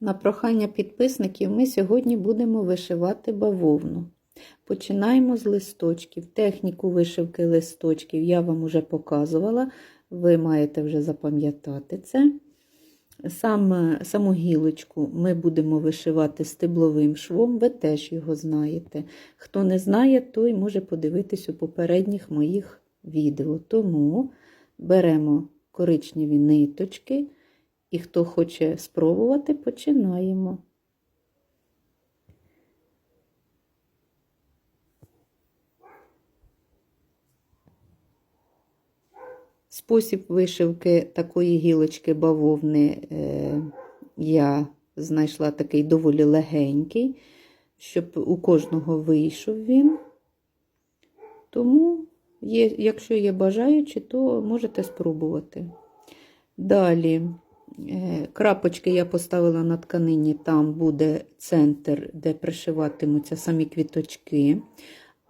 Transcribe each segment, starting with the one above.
На прохання підписників ми сьогодні будемо вишивати бавовну. Починаємо з листочків. Техніку вишивки листочків я вам вже показувала, ви маєте вже запам'ятати це. Сам, саму гілочку ми будемо вишивати стебловим швом, ви теж його знаєте. Хто не знає, той може подивитись у попередніх моїх відео. Тому беремо коричневі ниточки. І хто хоче спробувати, починаємо. Спосіб вишивки такої гілочки бавовни е, я знайшла такий доволі легенький, щоб у кожного вийшов він. Тому, є, якщо є бажаючі, то можете спробувати. Далі. Крапочки я поставила на тканині, там буде центр, де пришиватимуться самі квіточки.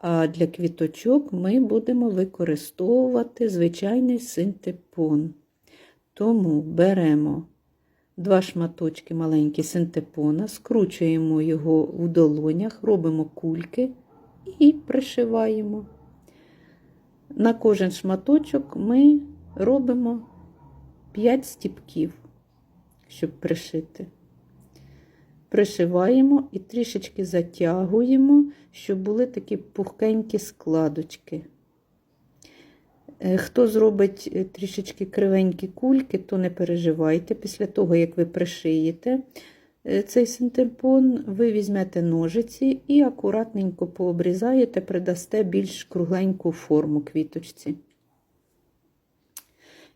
А для квіточок ми будемо використовувати звичайний синтепон. Тому беремо два шматочки маленькі синтепона, скручуємо його в долонях, робимо кульки і пришиваємо. На кожен шматочок ми робимо 5 стіпків щоб пришити. Пришиваємо і трішечки затягуємо, щоб були такі пухкенькі складочки. Хто зробить трішечки кривенькі кульки, то не переживайте. Після того, як ви пришиєте цей синтепон, ви візьмете ножиці і акуратненько пообрізаєте, придасте більш кругленьку форму квіточці.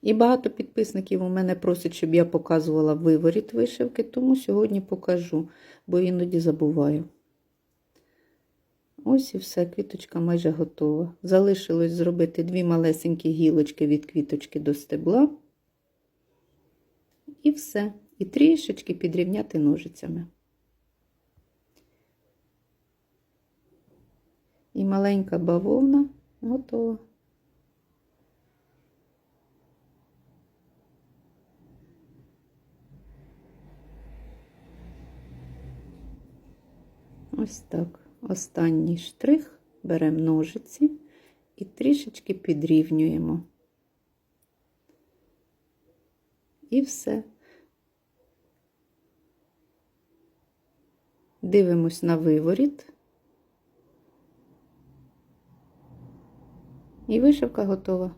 І багато підписників у мене просять, щоб я показувала виворіт вишивки, тому сьогодні покажу, бо іноді забуваю. Ось і все, квіточка майже готова. Залишилось зробити дві малесенькі гілочки від квіточки до стебла. І все. І трішечки підрівняти ножицями. І маленька бавовна готова. Ось так. Останній штрих беремо ножиці і трішечки підрівнюємо. І все. Дивимось на виворіт. І вишивка готова.